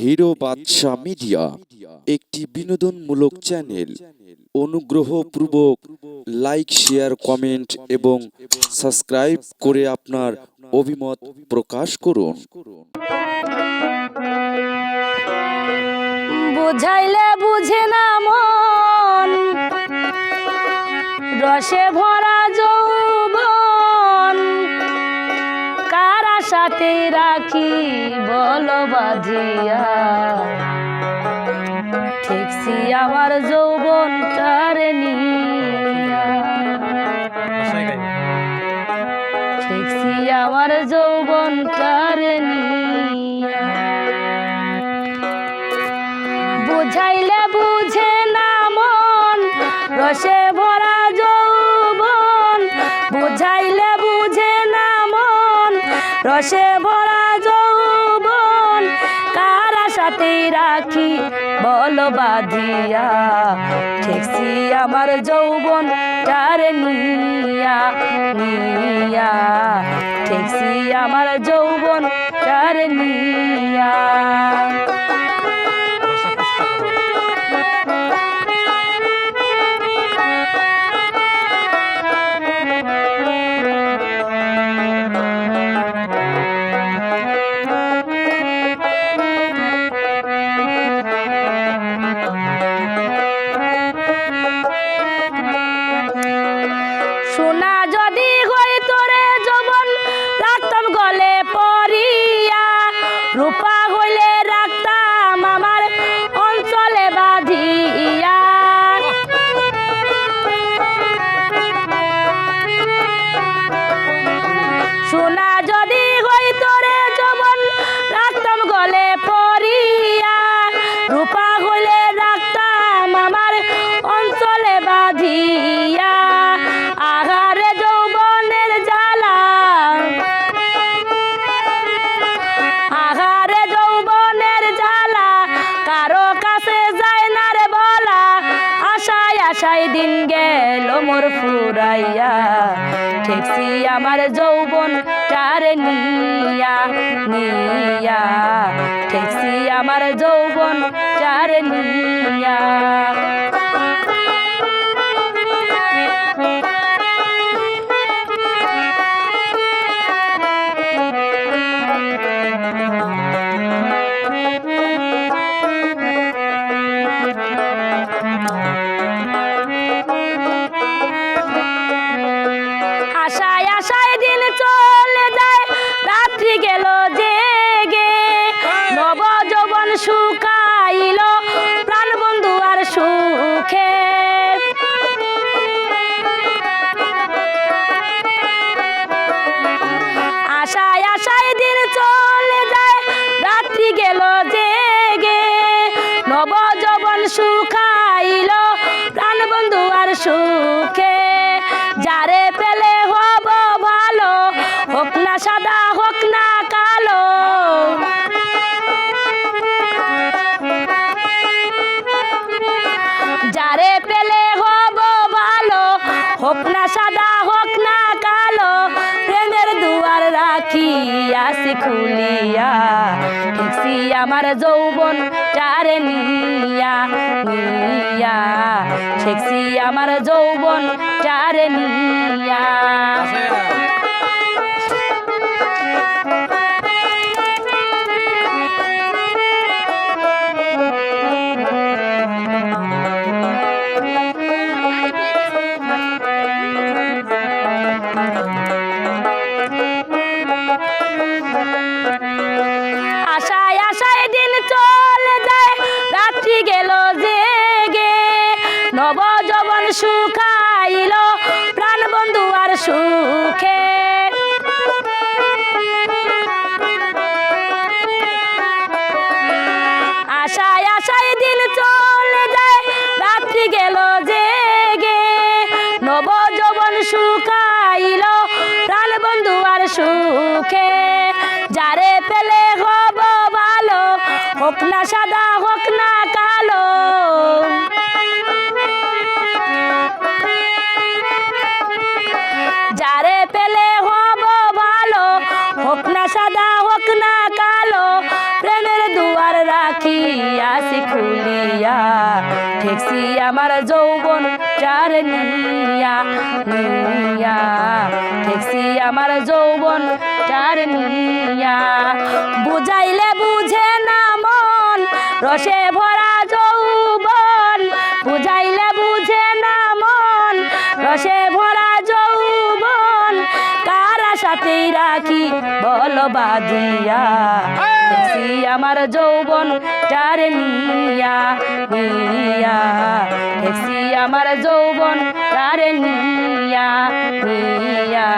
Hero বাদশা media একটি বিনোদনমূলক channel. অনুগ্রহ অনুগ্রহপূর্বক লাইক, শেয়ার, কমেন্ট এবং সাবস্ক্রাইব করে আপনার অভিমত প্রকাশ করুন। বুঝাইলে বুঝে না মন। রসে ভরা যৌবন সাথে রাখি বল বাঁধিয়া ঠিকছি আমার যৌবন নিয়া। ঠিকছি আমার যৌবন নিয়া। বুঝাইলে বুঝে না মন রসে রসে ভরা যৌবন, কারা সাথে রাখি বল বাঁধিয়া। ঠেকছি আমার যৌবন কার নিয়া নিয়া। ঠেকছি আমার যৌবন কার নিয়া। মোর ফুরাইয়া ঠেকছি আমার যৌবন টারে নিয়া নিয়া। ঠেকছি আমার যৌবন টারে নিয়া। বন্ধু আর সুখে। যারে পেলে হব ভালো, হোক না সাদা, হোক না কালো। যারে পেলে হব ভালো, হোক না সাদা, হোক না কালো, প্রেমের দুয়ার রাখিয়া আসি খুলিয়া আমার যৌবন। চারে নিয়া নিয়া। ঠিকছি আমার যৌবন চারে নিয়া। শুকাইল প্রাণ বন্ধু আর সুখে। আশায় আশায় দিন চলে যায়, রাত্রি গেল জেগে। নব যবন শুকাইল প্রাণ বন্ধু আর সুখে। যারে পেলে হব ভালো, হোক না সাদা খুলিয়া ঠেকছি আমার যৌবন চার নিয়া নিয়া। ঠেকছি আমার যৌবন চার নিয়া। বুঝাইলে বুঝে না মন, রসে ভরা যৌবন। বুঝাইলে বুঝে না মন, রসে ভরা যৌবন। কারা সাথেই রাখি বল বাদিয়া দেখছি আমার যৌবন চার নিয়া নিয়া। দেখছি আমার যৌবন চার নিয়া নিয়া।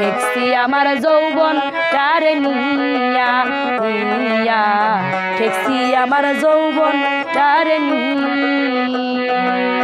দেখছি আমার যৌবন চার নিয়া নিয়া। দেখছি আমার যৌবন চার নিয়া।